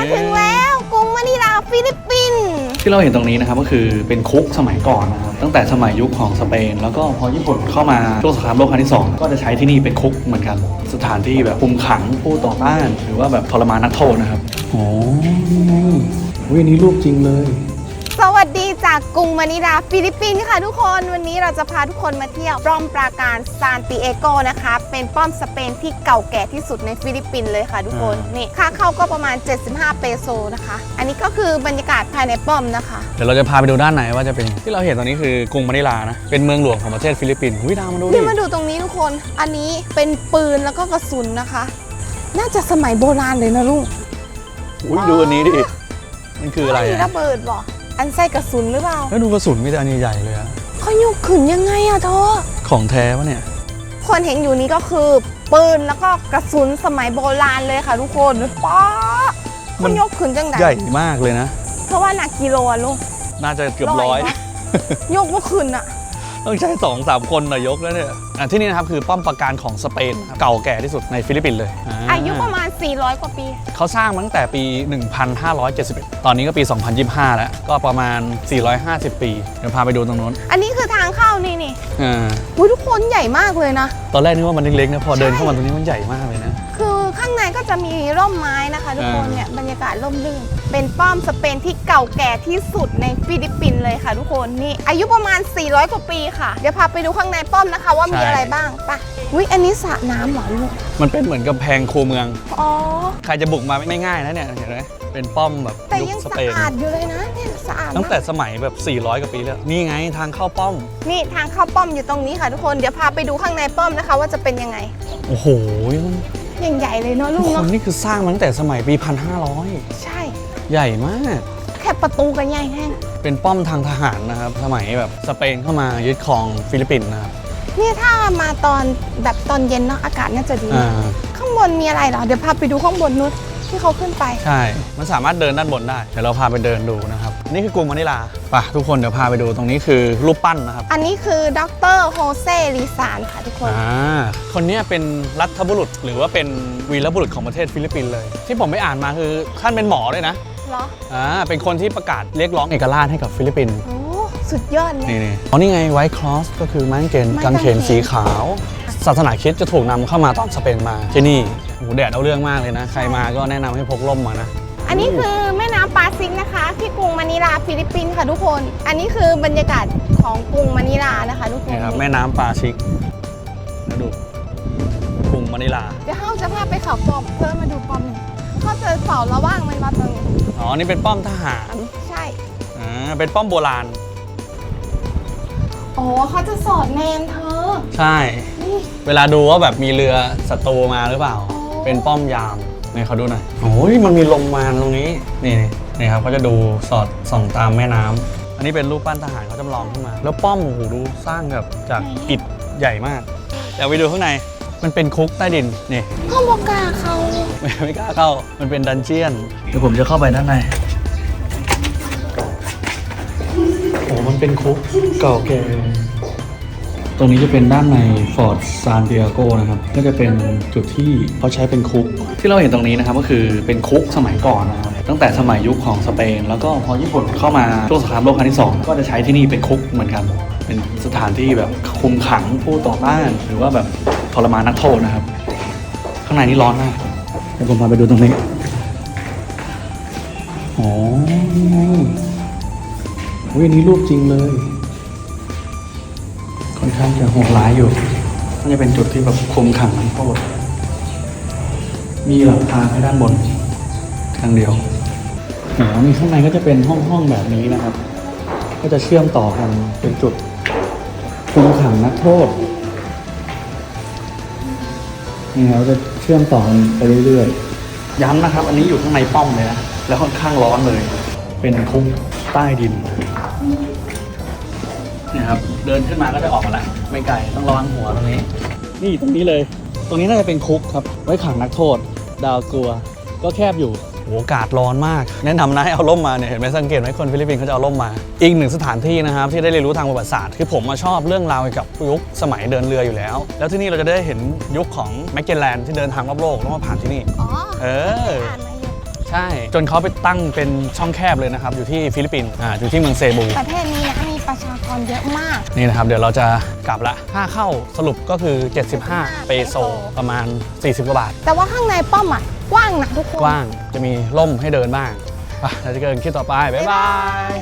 มาถึงแล้วกรุงมะนิลาฟิลิปปินส์ที่เราเห็นตรงนี้นะครับก็คือเป็นคุกสมัยก่อนนะครับตั้งแต่สมัยยุคของสเปน แล้วก็พอญี่ปุ่นเข้ามาช่วงสงครามโลกครั้งที่สองก็จะใช้ที่นี่เป็นคุกเหมือนกัน สถานที่แบบคุมขังผู้ต่อต้าน หรือว่าแบบทรมานนักโทษนะครับโอ้ยอันนี้รูปจริงเลย สวัสดีจากกรุงมะนิลาฟิลิปปินส์ค่ะทุกคนวันนี้เราจะพาทุกคนมาเที่ยวป้อมปราการซานติเอโกนะคะ เป็นป้อมสเปนที่เก่าแก่ที่สุดในฟิลิปปินส์เลยค่ะทุกคนอ่านี่นี่ค่าเข้าก็ประมาณ 75 เปโซนะคะ อันนี้ก็คือบรรยากาศภายในป้อมนะคะ เดี๋ยวเราจะพาไปดูด้านไหนว่าจะเป็นที่เราเห็นตอนนี้คือกรุงมะนิลานะเป็นเมืองหลวงของประเทศฟิลิปปินส์วิดามาดูดินี่มาดูตรงนี้ทุกคนอันนี้เป็นปืนแล้วก็กระสุนนะคะ น่าจะสมัยโบราณเลยนะลุงอุ้ยดูอันนี้ดิมันคืออะไรมีอะระเบิดบ อกอันใส่กระสุนหรือเปล่า แล้วดูกระสุนมีแต่อันใหญ่ๆเลยอะเขายกขึ้นยังไงอะเธอของแท้ปะเนี่ย คนเห็นอยู่นี้ก็คือ ปืนแล้วก็กระสุนสมัยโบราณเลยค่ะทุกคนป๊ามัมันนยกขึ้นจังไหนใหญ่มากเลยนะ เพราะว่าหนักกิโลอะลูกน่าจะเกือบร้อยปะยกว่าขึ้นอะ ต้องใช้สองสามคนนายกแล้วเนี่ยอะที่นี่นะครับคือป้อมปราการของสเปนนะครับเก่าแก่ที่สุดในฟิลิปปินส์เลยอายุประมาณ 400 กว่าปี เขาสร้างมาตั้งแต่ปี 1571 ตอนนี้ก็ปี 2025 แล้ว ก็ประมาณ 450 ปี เดี๋ยวพาไปดูตรงนู้นอันนี้คือทางเข้านี่นี่อ่า อุ้ยทุกคนใหญ่มากเลยนะ ตอนแรกนึกว่ามันเล็กๆนะพอเดินใช่เข้ามาตรงนี้มันใหญ่มากเลยนะคือ ข้างในก็จะมีร่มไม้นะคะทุกคนอ่าเนี่ยบรรยากาศร่มรื่นเป็นป้อมสเปนที่เก่าแก่ที่สุดในฟิลิปปินส์เลยค่ะ ทุกคนนี่อายุประมาณ 400 กว่าปีค่ะ เดี๋ยวพาไปดูข้างในป้อมนะคะ ว่ามีอะไรบ้างไปะอุ้ยอันนี้สระน้ำเหรอลูกมันเป็นเหมือนกำแพงคูเมือง อ๋อ ใครจะบุกมาไม่ง่ายนะเนี่ยเห็นไหมเป็นป้อมแบบแต่ยุคยังสสะเปนอาดอยู่เลยนะเนี่ยสะอาดตั้งแต่มากสมัยแบบ 400 กว่าปีแล้วนี่ไงทางเข้าป้อม นี่ทางเข้าป้อมอยู่ตรงนี้ค่ะทุกคนเดี๋ยวพาไปดูข้างในป้อมนะคะ ว่าจะเป็นยังไง โอ้โห ยังใหญ่เลยเนาะลูทุกกคเนาะนนี่คือสร้างมาตั้งแต่สมัยปี 1500 ใช่ ใหญ่มาก แค่ประตูกันใหญ่แห้งเป็นป้อมทางทหารนะครับ สมัยแบบสเปนเข้ามายึดครองฟิลิปปินส์นะครับนี่ถ้ามาตอนแบบตอนเย็นเนาะอากาศน่าจะดี อ่าข้างบนมีอะไรเหรอ เดี๋ยวพาไปดูข้างบนนู้นที่เขาขึ้นไป ใช่ มันสามารถเดินด้านบนได้ เดี๋ยวเราพาไปเดินดูนะครับ นี่คือกรุงมะนิลาไป่ะทุกคนเดี๋ยวพาไปดูตรงนี้คือรูปปั้นนะครับอันนี้คือดรโฮเซลิซานค่ะทุกคน อ่าคนเนี้ยเป็นรัฐบุรุษหรือว่าเป็นวีรบุรุษของประเทศฟิลิปปินส์เลย ที่ผมไปอ่านมาคือท่านเป็นหมอด้วยนะเหรออ่าเป็นคนที่ประกาศเรียกร้องเอกราชให้กับฟิลิปปินส์โอ้สุดยอดเลย นี่นี่อ๋อนี่ไงไวท์ครอสก็คือไม้กางเขนไม้กางเขนกางเขนสีขาว ศาสนาคริสต์จะถูกนำเข้ามาตอนสเปนมาที่นี่โอ้โหแดดเอาเรื่องมากเลยนะ ใครมาก็แนะนำให้พกร่มมานะ อันนี้คือแม่น้ำปาซิกนะคะ ที่กรุงมะนิลาฟิลิปปินส์ค่ะทุกคน อันนี้คือบรรยากาศของกรุงมะนิลานะคะทุกคนนี่ครับแม่น้ำปาชิกแล้วดูกรุงมะนิลา เดี๋ยวเขาจะพาไปเขาปอมเพื่อมาดูปอมหนึ่งเขาเจอเสาระว่างมันมาตรงนี้อ๋อ นี่เป็นป้อมทหารใช่ อ่าเป็นป้อมโบราณโอ้เขาจะสอดแนมเธอ ใช่ นี่ เวลาดูว่าแบบมีเรือศัตรูมาหรือเปล่าอ๋อเป็นป้อมยาม นี่เขาดูหน่อยโอ้ยมันมีลมมานตรงนี้นี่นี่นี่ครับเขาจะดูสอดส่องตามแม่น้ำอันนี้เป็นรูปปั้นทหารเขาจำลองขึ้นมา แล้วป้อมโอ้โหดูสร้างแบบจากอิฐใหญ่มากเดี๋ยวไปดูข้างในมันเป็นคุกใต้ดินนี่ห้องบอกกล้าเขาไม่ไม่กล้าเข้า มันเป็นดันเจียน เดี๋ยวผมจะเข้าไปด้านใน โอ้ มันเป็นคุกเก่าแก่ ตรงนี้จะเป็นด้านในฟอร์ดซานติอาโกนะครับ ก็จะเป็นจุดที่เขาใช้เป็นคุก ที่เราเห็นตรงนี้นะครับก็คือเป็นคุกสมัยก่อนนะครับ ตั้งแต่สมัยยุคของสเปน แล้วก็พอญี่ปุ่นเข้ามาช่วงสงครามโลกครั้งที่สองก็จะใช้ที่นี่เป็นคุกเหมือนกัน เป็นสถานที่แบบคุมขังผู้ต่อต้าน หรือว่าแบบทรมานนักโทษนะครับ ข้างในนี่ร้อนมากเดี๋ยวผมพาไปดูตรงนี้อ๋อนี่ไงอุ้ยอันนี้รูปจริงเลย ค่อนข้างจะโหดร้ายอยู่น่าจะเป็นจุดที่แบบคุมขังนักโทษมีหลังคาให้ด้านบนทางเดียวอ๋อมีข้างในก็จะเป็นห้องห้องๆแบบนี้นะครับ ก็จะเชื่อมต่อกันเป็นจุดคุมขังนักโทษนี่ครับจะเชื่อมต่อกันไปเรื่อยๆ ย้ำนะครับ อันนี้อยู่ข้างในป้อมเลยนะ แล้วค่อนข้างร้อนเลย เป็นคุกใต้ดิน เนี่ยครับเดินขึ้นมาก็จะออกมาแล้วไม่ไกลต้องระวังหัวตรงนี้ นี่ตรงนี้เลย ตรงนี้น่าจะเป็นคุกครับ ไว้ขังนักโทษ ดาวกลัว ก็แคบอยู่โหอากาศร้อนมาก แนะนำนะให้เอาร่มมาเนี่ยเห็นไหมสังเกตไหมคนฟิลิปปินส์เขาจะเอาร่มมา อีกหนึ่งสถานที่นะครับที่ได้เรียนรู้ทางประวัติศาสตร์คือผมมาชอบเรื่องราวเกี่ยวกับยุคสมัยเดินเรืออยู่แล้ว แล้วที่นี่เราจะได้เห็นยุคของแมกเกลแลนด์ที่เดินทางรอบโลกแล้วมาผ่านที่นี่ อ๋อเออ อ่านมาอยู่ใช่ จนเขาไปตั้งเป็นช่องแคบเลยนะครับ อยู่ที่ฟิลิปปินส์อ่าอยู่ที่เมืองเซบู ประเทศนี้นะมี ประชากรเยอะมาก นี่นะครับ เดี๋ยวเราจะกลับละค่าเข้าสรุปก็คือ 75 เปโซประมาณ 40 กว่าบาท แต่ว่าข้างในป้อมอะกว้างนะทุกคน กว้างจะมีร่มให้เดินบ้างไปเราจะเกินคลิปต่อไป บ๊ายบาย